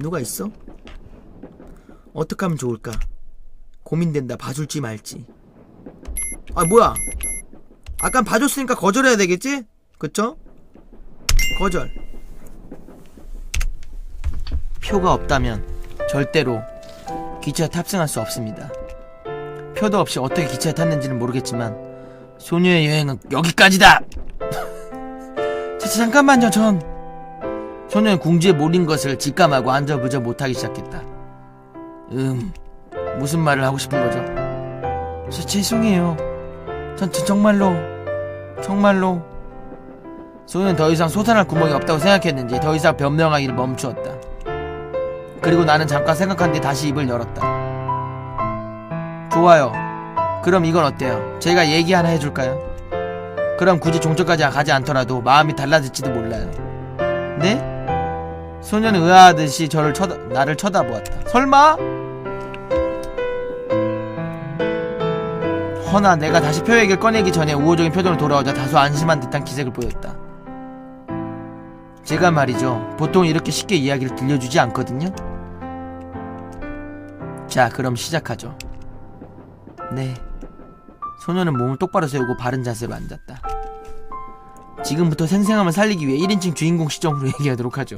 누가 있어? 어떻게 하면 좋을까? 고민된다. 봐줄지 말지. 아 뭐야? 아까 봐줬으니까 거절해야 되겠지? 그쵸? 거절. 표가 없다면 절대로 기차에 탑승할 수 없습니다. 표도 없이 어떻게 기차에 탔는지는 모르겠지만 소녀의 여행은 여기까지다. 자, 잠깐만요, 전. 소녀는 궁지에 몰린 것을 직감하고 안절부절 못하기 시작했다. 음, 무슨 말을 하고 싶은 거죠? 저, 죄송해요. 전, 저 정말로, 정말로. 소녀는 더 이상 솟아날 구멍이 없다고 생각했는지 더 이상 변명하기를 멈추었다. 그리고 나는 잠깐 생각한 뒤 다시 입을 열었다. 좋아요. 그럼 이건 어때요? 제가 얘기 하나 해줄까요? 그럼 굳이 종점까지 가지 않더라도 마음이 달라질지도 몰라요. 네? 소녀는 의아하듯이 저를 쳐다, 나를 쳐다보았다. 설마? 허나 내가 다시 표 얘기를 꺼내기 전에 우호적인 표정으로 돌아오자 다소 안심한 듯한 기색을 보였다. 제가 말이죠. 보통 이렇게 쉽게 이야기를 들려주지 않거든요. 자, 그럼 시작하죠. 네. 소녀는 몸을 똑바로 세우고 바른 자세로 앉았다. 지금부터 생생함을 살리기 위해 1인칭 주인공 시점으로 얘기하도록 하죠.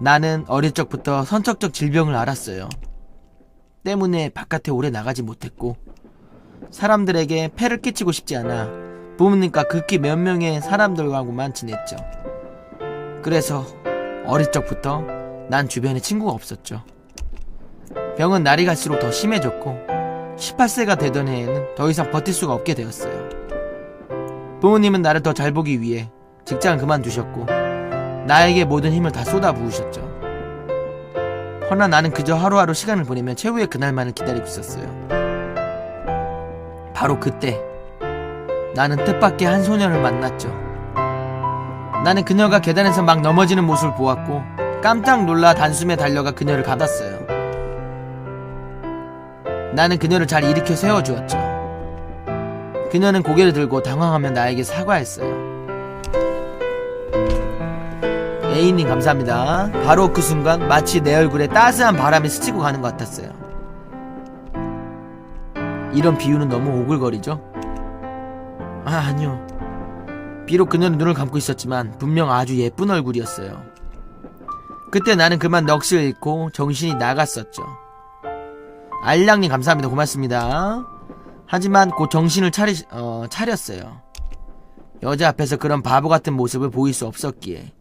나는 어릴 적부터 선척적 질병을 알았어요. 때문에 바깥에 오래 나가지 못했고, 사람들에게 폐를 끼치고 싶지 않아 부모님과 극히 몇 명의 사람들하고만 지냈죠. 그래서 어릴 적부터 난 주변에 친구가 없었죠. 병은 날이 갈수록 더 심해졌고 18세가 되던 해에는 더 이상 버틸 수가 없게 되었어요. 부모님은 나를 더 잘 보기 위해 직장을 그만두셨고 나에게 모든 힘을 다 쏟아 부으셨죠. 허나 나는 그저 하루하루 시간을 보내며 최후의 그날만을 기다리고 있었어요. 바로 그때 나는 뜻밖의 한 소녀를 만났죠. 나는 그녀가 계단에서 막 넘어지는 모습을 보았고 깜짝 놀라 단숨에 달려가 그녀를 받았어요. 나는 그녀를 잘 일으켜 세워주었죠. 그녀는 고개를 들고 당황하며 나에게 사과했어요. A님 감사합니다. 바로 그 순간 마치 내 얼굴에 따스한 바람이 스치고 가는 것 같았어요. 이런 비유는 너무 오글거리죠? 아, 아니요. 비록 그녀는 눈을 감고 있었지만 분명 아주 예쁜 얼굴이었어요. 그때 나는 그만 넋을 잃고 정신이 나갔었죠. 알량님 감사합니다. 고맙습니다. 하지만 곧 정신을 차리, 어, 차렸어요. 여자 앞에서 그런 바보 같은 모습을 보일 수 없었기에.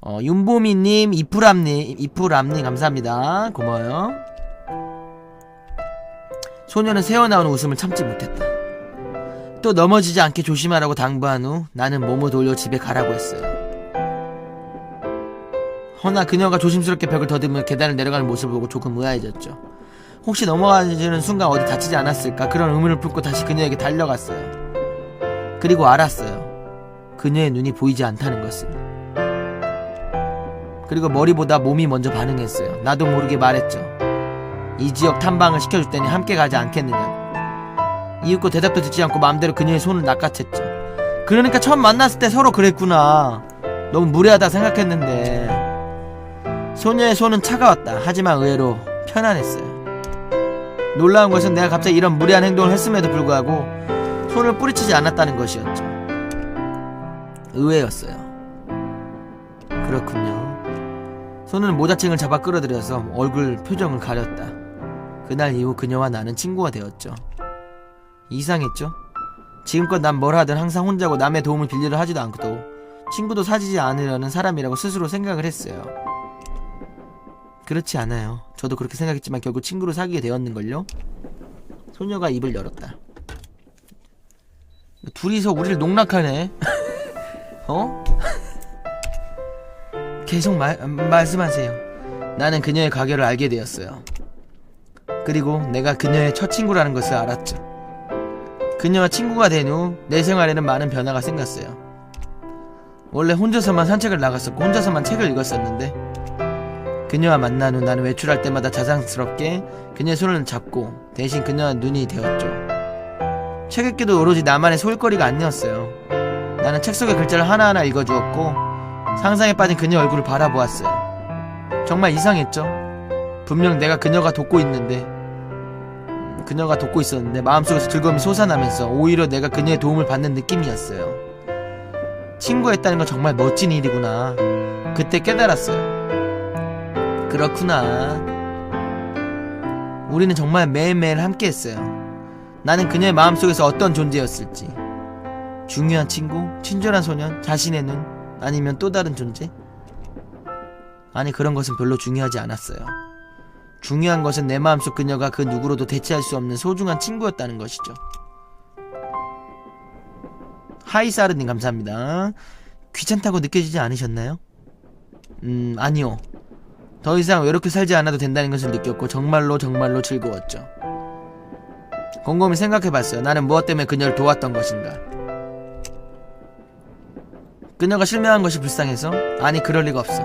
어, 윤보미님, 이프람님, 이프람님 감사합니다. 고마워요. 소녀는 새어나오는 웃음을 참지 못했다. 또 넘어지지 않게 조심하라고 당부한 후 나는 몸을 돌려 집에 가라고 했어요. 허나 그녀가 조심스럽게 벽을 더듬으며 계단을 내려가는 모습을 보고 조금 의아해졌죠. 혹시 넘어가는 순간 어디 다치지 않았을까 그런 의문을 품고 다시 그녀에게 달려갔어요. 그리고 알았어요. 그녀의 눈이 보이지 않다는 것을. 그리고 머리보다 몸이 먼저 반응했어요. 나도 모르게 말했죠. 이 지역 탐방을 시켜줄 테니 함께 가지 않겠느냐고. 이윽고 대답도 듣지 않고 마음대로 그녀의 손을 낚아챘죠. 그러니까 처음 만났을 때 서로 그랬구나. 너무 무례하다 생각했는데. 소녀의 손은 차가웠다. 하지만 의외로 편안했어요. 놀라운 것은 내가 갑자기 이런 무례한 행동을 했음에도 불구하고 손을 뿌리치지 않았다는 것이었죠. 의외였어요. 그렇군요. 손은 모자챙을 잡아 끌어들여서 얼굴 표정을 가렸다. 그날 이후 그녀와 나는 친구가 되었죠. 이상했죠? 지금껏 난 뭘 하든 항상 혼자고 남의 도움을 빌리려 하지도 않고도 친구도 사지지 않으려는 사람이라고 스스로 생각을 했어요. 그렇지 않아요. 저도 그렇게 생각했지만 결국 친구로 사귀게 되었는걸요? 소녀가 입을 열었다. 둘이서 우리를 농락하네. 어? 계속 말, 말씀하세요. 나는 그녀의 가게를 알게 되었어요. 그리고 내가 그녀의 첫 친구라는 것을 알았죠. 그녀와 친구가 된 후 내 생활에는 많은 변화가 생겼어요. 원래 혼자서만 산책을 나갔었고 혼자서만 책을 읽었었는데 그녀와 만난 후 나는 외출할 때마다 자상스럽게 그녀의 손을 잡고 대신 그녀와 눈이 되었죠. 책 읽기도 오로지 나만의 소일거리가 아니었어요. 나는 책 속의 글자를 하나하나 읽어주었고 상상에 빠진 그녀 얼굴을 바라보았어요. 정말 이상했죠. 분명 내가 그녀가 돕고 있는데 음, 그녀가 돕고 있었는데 마음속에서 즐거움이 솟아나면서 오히려 내가 그녀의 도움을 받는 느낌이었어요. 친구했다는 건 정말 멋진 일이구나. 그때 깨달았어요. 그렇구나. 우리는 정말 매일매일 함께 했어요. 나는 그녀의 마음속에서 어떤 존재였을지. 중요한 친구, 친절한 소년, 자신의 눈, 아니면 또 다른 존재? 아니 그런 것은 별로 중요하지 않았어요. 중요한 것은 내 마음속 그녀가 그 누구로도 대체할 수 없는 소중한 친구였다는 것이죠. 하이사르님 감사합니다. 귀찮다고 느껴지지 않으셨나요? 음 아니요. 더 이상 외롭게 살지 않아도 된다는 것을 느꼈고 정말로 정말로 즐거웠죠. 곰곰이 생각해봤어요. 나는 무엇 때문에 그녀를 도왔던 것인가? 그녀가 실명한 것이 불쌍해서? 아니 그럴 리가 없어.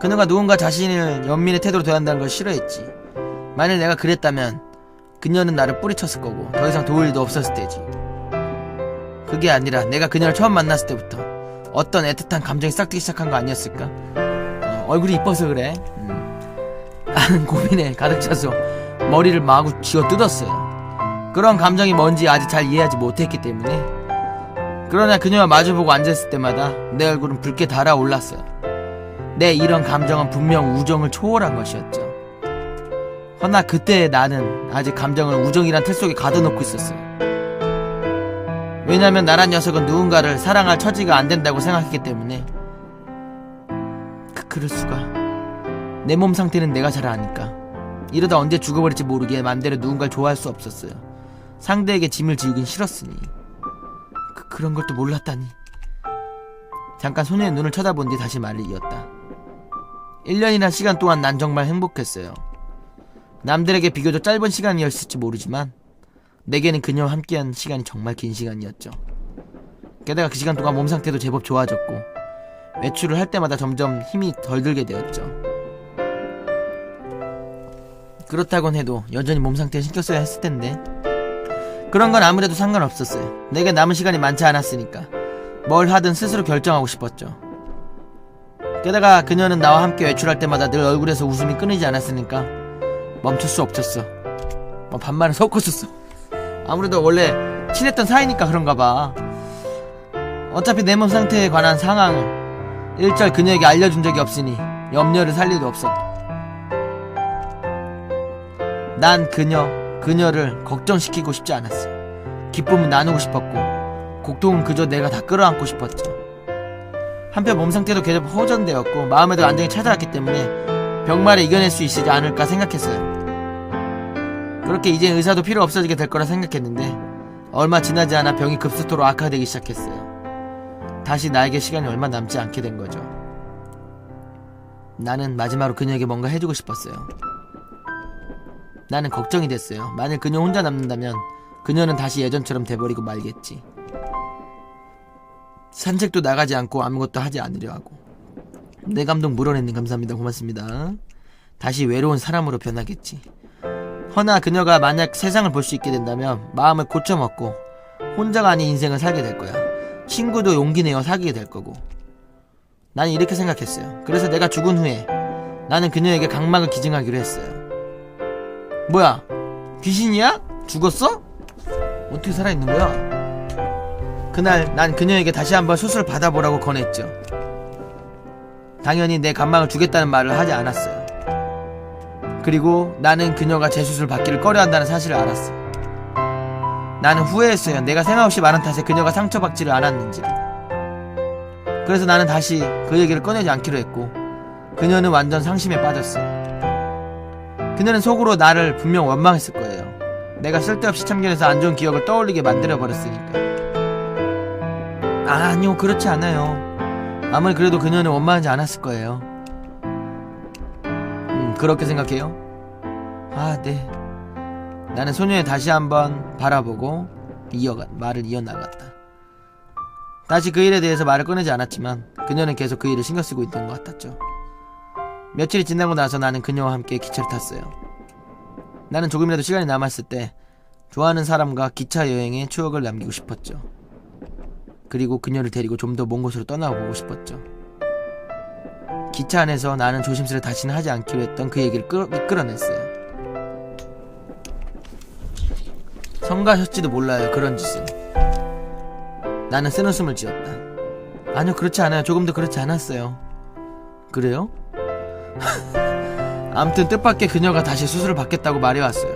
그녀가 누군가 자신을 연민의 태도로 대한다는 걸 싫어했지. 만일 내가 그랬다면 그녀는 나를 뿌리쳤을 거고 더 이상 도울 일도 없었을 테지. 그게 아니라 내가 그녀를 처음 만났을 때부터 어떤 애틋한 감정이 싹트기 시작한 거 아니었을까? 어, 얼굴이 이뻐서 그래. 음. 나는 고민에 가득 차서 머리를 마구 쥐어 뜯었어요. 그런 감정이 뭔지 아직 잘 이해하지 못했기 때문에 그러나 그녀와 마주보고 앉았을 때마다 내 얼굴은 붉게 달아올랐어요. 내 이런 감정은 분명 우정을 초월한 것이었죠. 허나 그때 나는 아직 감정을 우정이란 틀 속에 가둬놓고 있었어요. 왜냐면 나란 녀석은 누군가를 사랑할 처지가 안 된다고 생각했기 때문에 그, 그럴 수가 내 몸 상태는 내가 잘 아니까 이러다 언제 죽어버릴지 모르게 맘대로 누군가를 좋아할 수 없었어요. 상대에게 짐을 지우긴 싫었으니 그, 걸또 몰랐다니 잠깐 소녀의 눈을 쳐다본 뒤 다시 말을 이었다. 1년이나 시간 동안 난 정말 행복했어요. 남들에게 비교적 짧은 시간이었을지 모르지만 내게는 그녀와 함께한 시간이 정말 긴 시간이었죠. 게다가 그 시간 동안 몸 상태도 제법 좋아졌고 외출을 할 때마다 점점 힘이 덜 들게 되었죠. 그렇다곤 해도 여전히 몸 상태에 신경 써야 했을 텐데 그런 건 아무래도 상관없었어요. 내게 남은 시간이 많지 않았으니까 뭘 하든 스스로 결정하고 싶었죠. 게다가 그녀는 나와 함께 외출할 때마다 늘 얼굴에서 웃음이 끊이지 않았으니까 멈출 수 없었어. 뭐 반말을 섞었었어. 아무래도 원래 친했던 사이니까 그런가 봐. 어차피 내 몸 상태에 관한 상황 일절 그녀에게 알려준 적이 없으니 염려를 살 일도 없었고. 난 그녀, 그녀를 걱정시키고 싶지 않았어. 기쁨은 나누고 싶었고, 고통은 그저 내가 다 끌어안고 싶었죠. 한편 몸 상태도 계속 호전되었고, 마음에도 안정이 찾아왔기 때문에 병마를 이겨낼 수 있지 않을까 생각했어요. 그렇게 이제 의사도 필요 없어지게 될 거라 생각했는데, 얼마 지나지 않아 병이 급속도로 악화되기 시작했어요. 다시 나에게 시간이 얼마 남지 않게 된 거죠. 나는 마지막으로 그녀에게 뭔가 해주고 싶었어요. 나는 걱정이 됐어요. 만일 그녀 혼자 남는다면 그녀는 다시 예전처럼 돼버리고 말겠지. 산책도 나가지 않고 아무것도 하지 않으려 하고. 내 감동 물어내님 감사합니다. 고맙습니다. 다시 외로운 사람으로 변하겠지. 허나 그녀가 만약 세상을 볼 수 있게 된다면 마음을 고쳐먹고 혼자가 아닌 인생을 살게 될 거야. 친구도 용기 내어 사귀게 될 거고. 나는 이렇게 생각했어요. 그래서 내가 죽은 후에 나는 그녀에게 각막을 기증하기로 했어요. 뭐야? 귀신이야? 죽었어? 어떻게 살아있는 거야? 그날 난 그녀에게 다시 한번 수술을 받아보라고 권했죠. 당연히 내 감막을 주겠다는 말을 하지 않았어요. 그리고 나는 그녀가 재수술 받기를 꺼려한다는 사실을 알았어. 나는 후회했어요. 내가 생각 없이 말한 탓에 그녀가 상처받지를 않았는지. 그래서 나는 다시 그 얘기를 꺼내지 않기로 했고, 그녀는 완전 상심에 빠졌어요. 그녀는 속으로 나를 분명 원망했을 거예요. 내가 쓸데없이 참견해서 안 좋은 기억을 떠올리게 만들어 버렸으니까. 아니요, 그렇지 않아요. 아무리 그래도 그녀는 원망하지 않았을 거예요. 음, 그렇게 생각해요? 아, 네. 나는 소녀에 다시 한번 바라보고 이어가 말을 이어나갔다. 다시 그 일에 대해서 말을 꺼내지 않았지만 그녀는 계속 그 일을 신경 쓰고 있던 것 같았죠. 며칠이 지나고 나서 나는 그녀와 함께 기차를 탔어요. 나는 조금이라도 시간이 남았을 때 좋아하는 사람과 기차 여행에 추억을 남기고 싶었죠. 그리고 그녀를 데리고 좀 더 먼 곳으로 떠나보고 싶었죠. 기차 안에서 나는 조심스레 다시는 하지 않기로 했던 그 얘기를 끌, 끌어냈어요. 성가셨지도 몰라요 그런 짓은. 나는 쓴 웃음을 지었다. 아니요 그렇지 않아요. 조금 더 그렇지 않았어요. 그래요? 아무튼 뜻밖의 그녀가 다시 수술을 받겠다고 말해왔어요.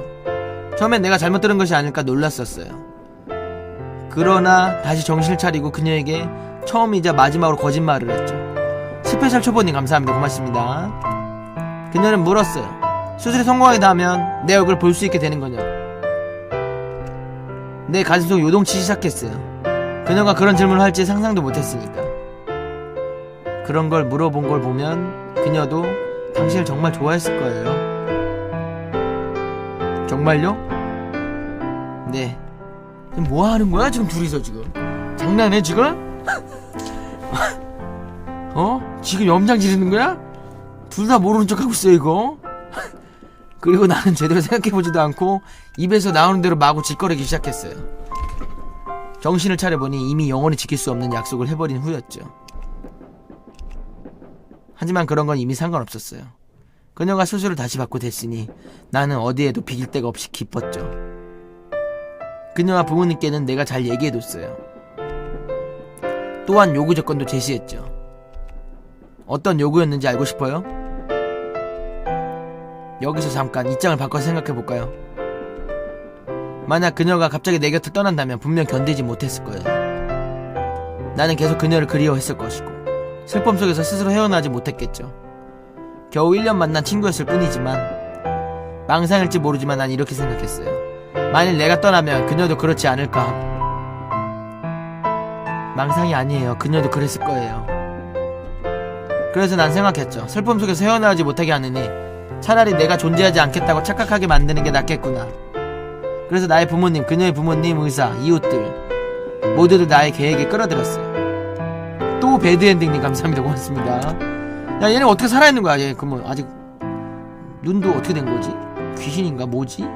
처음엔 내가 잘못 들은 것이 아닐까 놀랐었어요. 그러나 다시 정신을 차리고 그녀에게 처음이자 마지막으로 거짓말을 했죠. 스페셜 초보님 감사합니다. 고맙습니다. 그녀는 물었어요. 수술이 성공하게 되면 내 얼굴 볼 수 있게 되는 거냐? 내 가슴속 요동치기 시작했어요. 그녀가 그런 질문을 할지 상상도 못했으니까. 그런 걸 물어본 걸 보면 그녀도 당신을 정말 좋아했을 거예요. 정말요? 네. 뭐 하는 거야 지금 둘이서 지금? 장난해 지금? 어? 지금 염장 지르는 거야? 둘 다 모르는 척 하고 있어 이거. 그리고 나는 제대로 생각해보지도 않고 입에서 나오는 대로 마구 짓거리기 시작했어요. 정신을 차려보니 이미 영원히 지킬 수 없는 약속을 해버린 후였죠. 하지만 그런 건 이미 상관없었어요. 그녀가 수술을 다시 받고 됐으니 나는 어디에도 비길 데가 없이 기뻤죠. 그녀와 부모님께는 내가 잘 얘기해뒀어요. 또한 요구 조건도 제시했죠. 어떤 요구였는지 알고 싶어요? 여기서 잠깐 입장을 바꿔 생각해볼까요? 만약 그녀가 갑자기 내 곁을 떠난다면 분명 견디지 못했을 거예요. 나는 계속 그녀를 그리워했을 것이고 슬픔 속에서 스스로 헤어나지 못했겠죠. 겨우 1년 만난 친구였을 뿐이지만 망상일지 모르지만 난 이렇게 생각했어요. 만일 내가 떠나면 그녀도 그렇지 않을까. 망상이 아니에요. 그녀도 그랬을 거예요. 그래서 난 생각했죠. 슬픔 속에서 헤어나오지 못하게 하느니 차라리 내가 존재하지 않겠다고 착각하게 만드는 게 낫겠구나. 그래서 나의 부모님, 그녀의 부모님, 의사, 이웃들 모두들 나의 계획에 끌어들였어요. 또 배드엔딩님 감사합니다. 고맙습니다. 야 얘네 어떻게 살아있는 거야? 얘 그러면 아직 눈도 어떻게 된 거지? 귀신인가 뭐지?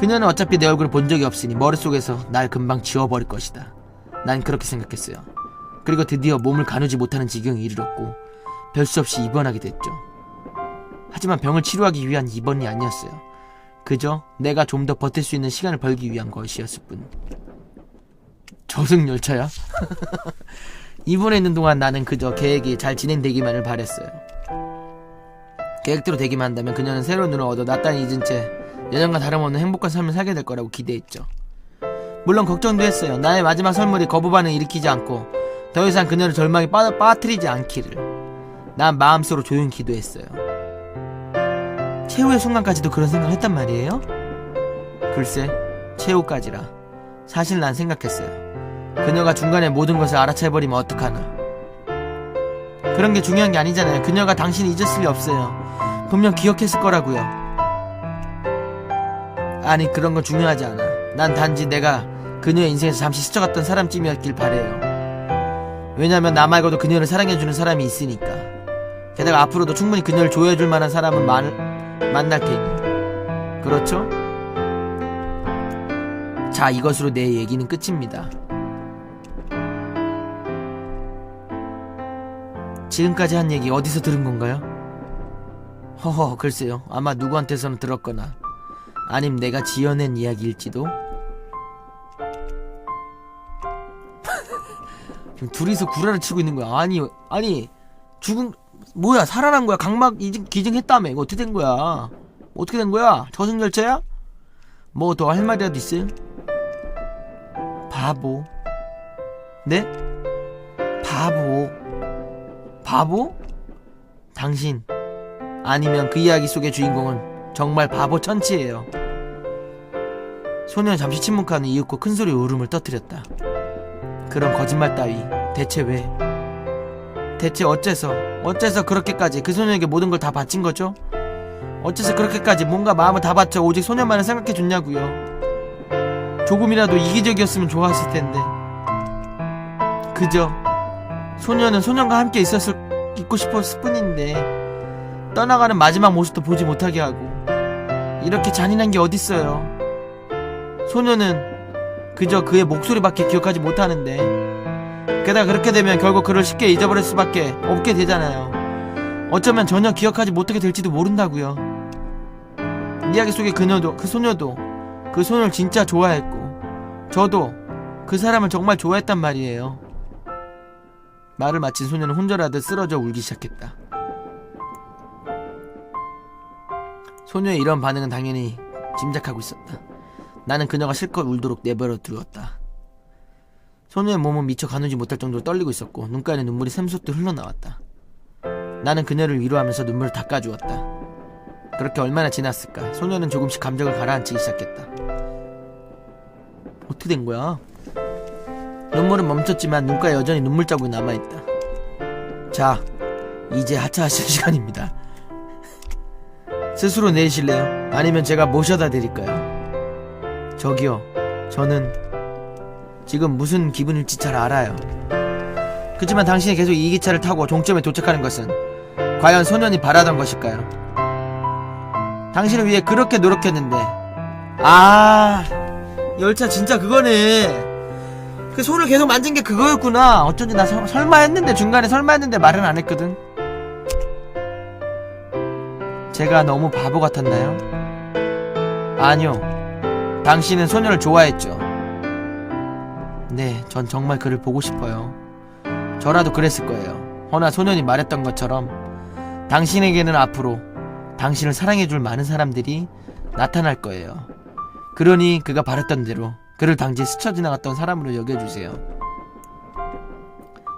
그녀는 어차피 내 얼굴을 본 적이 없으니 머릿속에서 날 금방 지워버릴 것이다. 난 그렇게 생각했어요. 그리고 드디어 몸을 가누지 못하는 지경에 이르렀고 별 수 없이 입원하게 됐죠. 하지만 병을 치료하기 위한 입원이 아니었어요. 그저 내가 좀 더 버틸 수 있는 시간을 벌기 위한 것이었을 뿐. 저승열차야? 입원해 있는 동안 나는 그저 계획이 잘 진행되기만을 바랬어요. 계획대로 되기만 한다면 그녀는 새로운 눈을 얻어 낯단 잊은 채 예전과 다름없는 행복한 삶을 살게 될 거라고 기대했죠. 물론 걱정도 했어요. 나의 마지막 선물이 거부 반응 일으키지 않고 더 이상 그녀를 절망에 빠, 빠뜨리지 않기를. 난 마음속으로 조용히 기도했어요. 최후의 순간까지도 그런 생각을 했단 말이에요? 글쎄, 최후까지라. 사실 난 생각했어요. 그녀가 중간에 모든 것을 알아채버리면 어떡하나. 그런 게 중요한 게 아니잖아요. 그녀가 당신을 잊었을 리 없어요. 분명 기억했을 거라고요. 아니, 그런 건 중요하지 않아. 난 단지 내가 그녀의 인생에서 잠시 스쳐갔던 사람쯤이었길 바래요. 왜냐면 나 말고도 그녀를 사랑해주는 사람이 있으니까. 게다가 앞으로도 충분히 그녀를 좋아해줄 만한 사람은 만, 만날 테니. 그렇죠? 자, 이것으로 내 얘기는 끝입니다. 지금까지 한 얘기 어디서 들은 건가요? 허허, 글쎄요. 아마 누구한테서는 들었거나, 아님 내가 지어낸 이야기일지도. 지금 둘이서 구라를 치고 있는 거야. 아니, 아니, 죽은, 뭐야, 살아난 거야. 각막 이증, 기증했다며. 이거 어떻게 된 거야? 어떻게 된 거야? 저승열차야? 뭐 더 할 말이라도 있어요? 바보. 네? 바보. 바보? 당신. 아니면 그 이야기 속의 주인공은 정말 바보 천치예요. 소녀는 잠시 침묵하는 이윽고 큰 소리로 울음을 터뜨렸다. 그런 거짓말 따위 대체 왜? 대체 어째서 어째서 그렇게까지 그 소녀에게 모든 걸 다 바친 거죠? 어째서 그렇게까지 뭔가 마음을 다 바쳐 오직 소녀만을 생각해 줬냐고요? 조금이라도 이기적이었으면 좋았을 텐데 그저 소녀는 소년과 함께 있었을 있고 싶었을 뿐인데 떠나가는 마지막 모습도 보지 못하게 하고 이렇게 잔인한 게 어딨어요? 소녀는 그저 그의 목소리밖에 기억하지 못하는데 게다가 그렇게 되면 결국 그를 쉽게 잊어버릴 수밖에 없게 되잖아요. 어쩌면 전혀 기억하지 못하게 될지도 모른다고요. 이야기 속의 그녀도 그 소녀도 그 소녀를 진짜 좋아했고 저도 그 사람을 정말 좋아했단 말이에요. 말을 마친 소녀는 혼절하듯 쓰러져 울기 시작했다. 소녀의 이런 반응은 당연히 짐작하고 있었다. 나는 그녀가 실컷 울도록 내버려 두었다. 소녀의 몸은 미처 가누지 못할 정도로 떨리고 있었고 눈가에는 눈물이 샘솟듯 흘러나왔다. 나는 그녀를 위로하면서 눈물을 닦아주었다. 그렇게 얼마나 지났을까? 소녀는 조금씩 감정을 가라앉히기 시작했다. 어떻게 된 거야? 눈물은 멈췄지만 눈가에 여전히 눈물 자국이 남아있다. 자, 이제 하차하실 시간입니다. 스스로 내리실래요? 아니면 제가 모셔다 드릴까요? 저기요, 저는 지금 무슨 기분일지 잘 알아요. 그렇지만 당신이 계속 이 기차를 타고 종점에 도착하는 것은 과연 소년이 바라던 것일까요? 당신을 위해 그렇게 노력했는데 아 열차 진짜 그거네 그 손을 계속 만진 게 그거였구나 어쩐지 나 서- 설마 했는데 중간에 설마 했는데 말은 안 했거든 제가 너무 바보 같았나요? 아니요 당신은 소녀를 좋아했죠 네, 전 정말 그를 보고 싶어요. 저라도 그랬을 거예요. 허나 소년이 말했던 것처럼 당신에게는 앞으로 당신을 사랑해줄 많은 사람들이 나타날 거예요. 그러니 그가 바랬던 대로 그를 당시에 스쳐 지나갔던 사람으로 여겨주세요.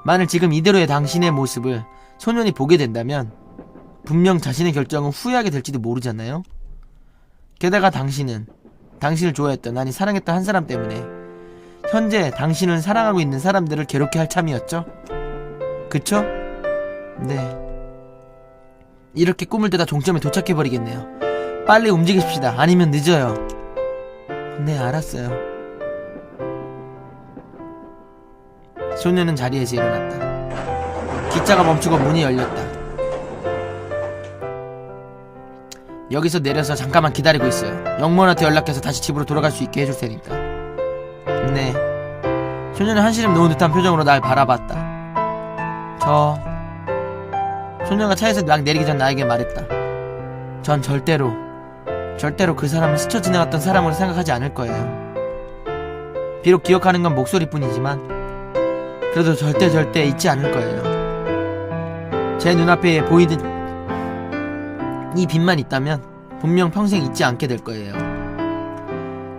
만일 지금 이대로의 당신의 모습을 소년이 보게 된다면 분명 자신의 결정은 후회하게 될지도 모르잖아요? 게다가 당신은 당신을 좋아했던 아니 사랑했던 한 사람 때문에 현재 당신을 사랑하고 있는 사람들을 괴롭게 할 참이었죠? 그쵸? 네. 이렇게 꿈을 대다 종점에 도착해 버리겠네요. 빨리 움직입시다. 아니면 늦어요. 네, 알았어요. 소녀는 자리에서 일어났다. 기차가 멈추고 문이 열렸다. 여기서 내려서 잠깐만 기다리고 있어요. 영문한테 연락해서 다시 집으로 돌아갈 수 있게 해줄 테니까. 네. 소녀는 한시름 놓은 듯한 표정으로 날 바라봤다. 저 소녀가 차에서 막 내리기 전 나에게 말했다. 전 절대로 절대로 그 사람을 스쳐 지나갔던 사람으로 생각하지 않을 거예요. 비록 기억하는 건 목소리뿐이지만 그래도 절대 절대 잊지 않을 거예요. 제 눈앞에 보이는 이 빛만 있다면 분명 평생 잊지 않게 될 거예요.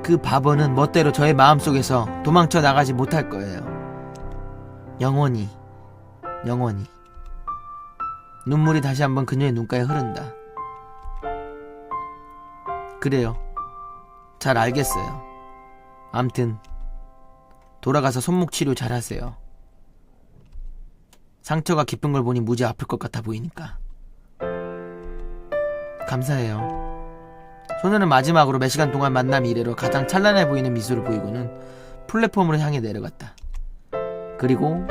그 바보는 멋대로 저의 마음속에서 도망쳐 나가지 못할 거예요. 영원히, 영원히. 눈물이 다시 한번 그녀의 눈가에 흐른다. 그래요. 잘 알겠어요. 암튼, 돌아가서 손목 치료 잘 하세요. 상처가 깊은 걸 보니 무지 아플 것 같아 보이니까. 감사해요. 소녀는 마지막으로 몇 시간 동안 만남 이래로 가장 찬란해 보이는 미소를 보이고는 플랫폼으로 향해 내려갔다. 그리고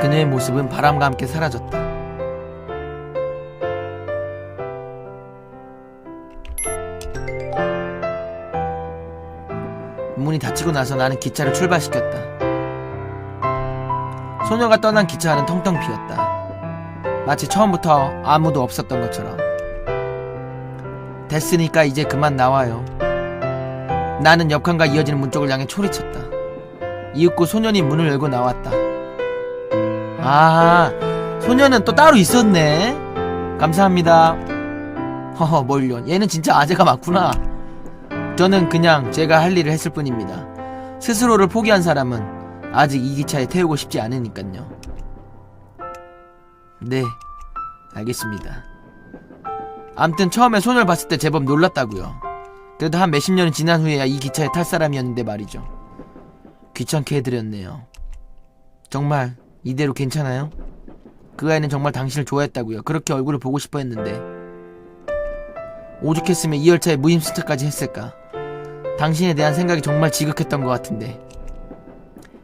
그녀의 모습은 바람과 함께 사라졌다. 문이 닫히고 나서 나는 기차를 출발시켰다. 소녀가 떠난 기차 안은 텅텅 비었다. 마치 처음부터 아무도 없었던 것처럼. 됐으니까 이제 그만 나와요. 나는 옆칸과 이어지는 문 쪽을 향해 초리쳤다. 이윽고 소년이 문을 열고 나왔다. 아, 소년은 또 따로 있었네. 감사합니다. 허허, 뭘요. 얘는 진짜 아재가 맞구나. 저는 그냥 제가 할 일을 했을 뿐입니다. 스스로를 포기한 사람은 아직 이 기차에 태우고 싶지 않으니깐요. 네, 알겠습니다. 암튼 처음에 소녀를 봤을 때 제법 놀랐다고요. 그래도 한 몇십 년이 지난 후에야 이 기차에 탈 사람이었는데 말이죠. 귀찮게 해드렸네요. 정말 이대로 괜찮아요? 그 아이는 정말 당신을 좋아했다고요. 그렇게 얼굴을 보고 싶어 했는데 오죽했으면 이 열차에 무임승차까지 했을까. 당신에 대한 생각이 정말 지극했던 것 같은데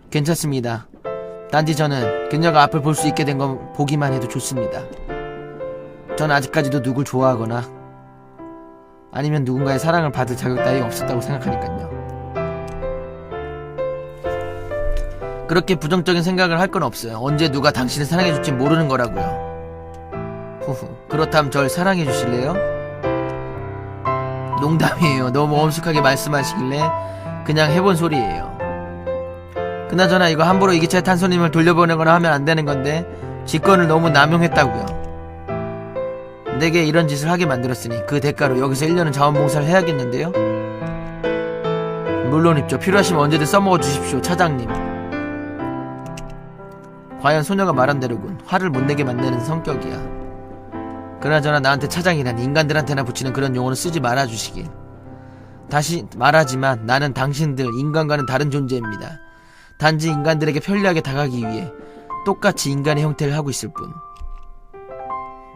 괜찮습니다. 단지 저는 그녀가 앞을 볼 수 있게 된 건 보기만 해도 좋습니다. 전 아직까지도 누굴 좋아하거나 아니면 누군가의 사랑을 받을 자격 따위 없었다고 생각하니까요. 그렇게 부정적인 생각을 할 건 없어요. 언제 누가 당신을 사랑해줄지 모르는 거라고요. 후후. 그렇다면 절 사랑해 주실래요? 농담이에요. 너무 엄숙하게 말씀하시길래 그냥 해본 소리예요. 그나저나 이거 함부로 이 기차에 탄 손님을 돌려보내거나 하면 안 되는 건데 직권을 너무 남용했다고요. 내게 이런 짓을 하게 만들었으니 그 대가로 여기서 1년은 자원봉사를 해야겠는데요. 물론 입죠. 필요하시면 언제든 써먹어 주십시오, 차장님. 과연 소녀가 말한 대로군. 화를 못 내게 만드는 성격이야. 그나저나 나한테 차장이란 인간들한테나 붙이는 그런 용어는 쓰지 말아 주시길. 다시 말하지만 나는 당신들 인간과는 다른 존재입니다. 단지 인간들에게 편리하게 다가가기 위해 똑같이 인간의 형태를 하고 있을 뿐.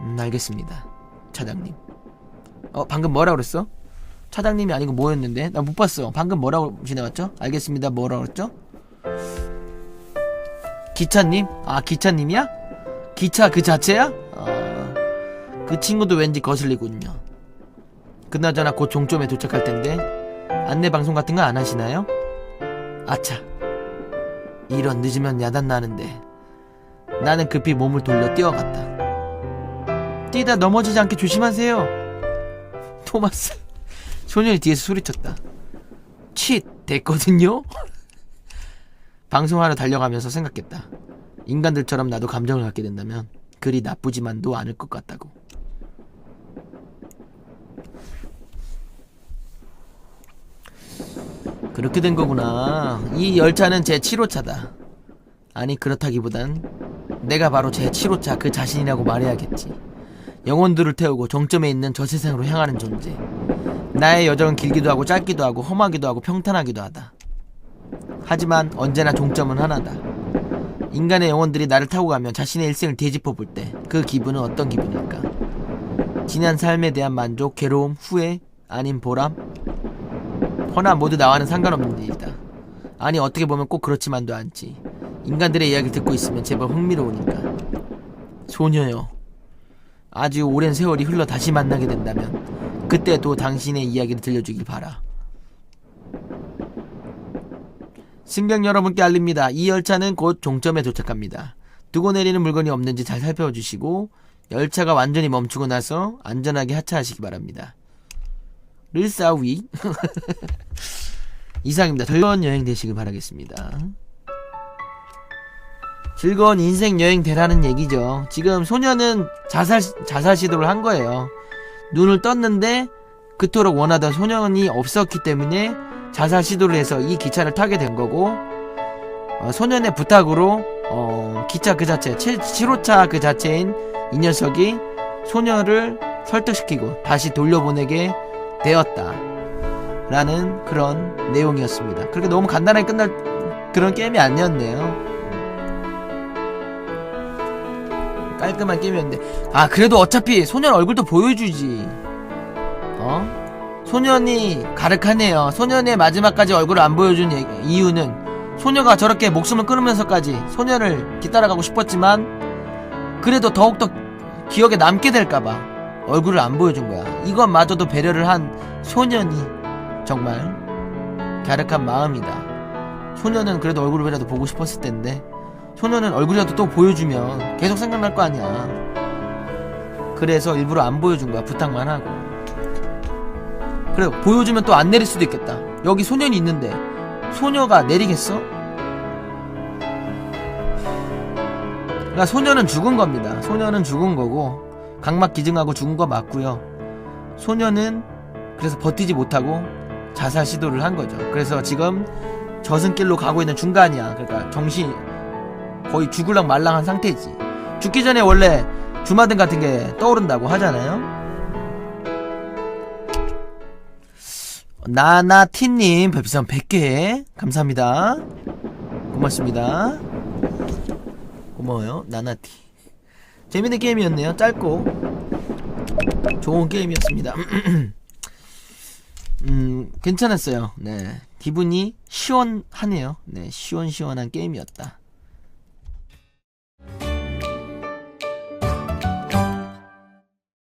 음, 알겠습니다. 차장님. 어, 방금 뭐라 그랬어? 차장님이 아니고 뭐였는데? 나 못 봤어. 방금 뭐라고 지나갔죠? 알겠습니다. 뭐라 그랬죠? 기차님? 아, 기차님이야? 기차 그 자체야? 아, 그 친구도 왠지 거슬리군요. 그나저나 곧 종점에 도착할 텐데 안내 방송 같은 거 안 하시나요? 아차. 이런 늦으면 야단 나는데 나는 급히 몸을 돌려 뛰어갔다. 뛰다 넘어지지 않게 조심하세요. 토마스. 소년이 뒤에서 소리쳤다. 칫 됐거든요. 방송하러 달려가면서 생각했다. 인간들처럼 나도 감정을 갖게 된다면 그리 나쁘지만도 않을 것 같다고. 그렇게 된 거구나. 이 열차는 제 7호차다. 아니 그렇다기보단 내가 바로 제 7호차 그 자신이라고 말해야겠지. 영혼들을 태우고 정점에 있는 저 세상으로 향하는 존재. 나의 여정은 길기도 하고 짧기도 하고 험하기도 하고 평탄하기도 하다. 하지만 언제나 종점은 하나다. 인간의 영혼들이 나를 타고 가면 자신의 일생을 되짚어 볼 때 그 기분은 어떤 기분일까? 지난 삶에 대한 만족, 괴로움, 후회, 아님 보람? 허나 모두 나와는 상관없는 일이다. 아니 어떻게 보면 꼭 그렇지만도 않지. 인간들의 이야기를 듣고 있으면 제법 흥미로우니까. 소녀여. 아주 오랜 세월이 흘러 다시 만나게 된다면 그때도 당신의 이야기를 들려주길 바라. 승객 여러분께 알립니다. 이 열차는 곧 종점에 도착합니다. 두고 내리는 물건이 없는지 잘 살펴주시고 열차가 완전히 멈추고 나서 안전하게 하차하시기 바랍니다. 릴사위 이상입니다. 즐거운 여행 되시길 바라겠습니다. 즐거운 인생 여행 되라는 얘기죠. 지금 소녀는 자살 자살 시도를 한 거예요. 눈을 떴는데 그토록 원하던 소년이 없었기 때문에 자살 시도를 해서 이 기차를 타게 된 거고 어, 소년의 부탁으로 어, 기차 그 자체 7, 7호차 그 자체인 이 녀석이 소녀를 설득시키고 다시 돌려보내게 되었다. 라는 그런 내용이었습니다. 그렇게 너무 간단하게 끝날 그런 게임이 아니었네요. 깔끔한 게임이었는데. 아 그래도 어차피 소년 얼굴도 보여주지. 어? 소년이 가득하네요. 소년의 마지막까지 얼굴을 안 보여준 이유는 소녀가 저렇게 목숨을 끊으면서까지 소년을 뒤따라가고 싶었지만 그래도 더욱더 기억에 남게 될까봐 얼굴을 안 보여준 거야. 이것마저도 배려를 한 소년이 정말 갸륵한 마음이다. 소년은 그래도 얼굴이라도 보고 싶었을 텐데 소년은 얼굴이라도 또 보여주면 계속 생각날 거 아니야. 그래서 일부러 안 보여준 거야. 부탁만 하고. 그래 보여주면 또 안 내릴 수도 있겠다 여기 소년이 있는데 소녀가 내리겠어? 그러니까 소녀는 죽은 겁니다 소녀는 죽은 거고 각막 기증하고 죽은 거 맞고요. 소녀는 그래서 버티지 못하고 자살 시도를 한 거죠. 그래서 지금 저승길로 가고 있는 중간이야. 그러니까 정신 거의 죽을랑 말랑한 상태지. 죽기 전에 원래 주마등 같은 게 떠오른다고 하잖아요. 나나티님 별풍선 100개. 감사합니다. 고맙습니다. 고마워요 나나티 재밌는 게임이었네요. 짧고 좋은 게임이었습니다. 음 괜찮았어요. 네. 기분이 시원하네요. 네 시원시원한 게임이었다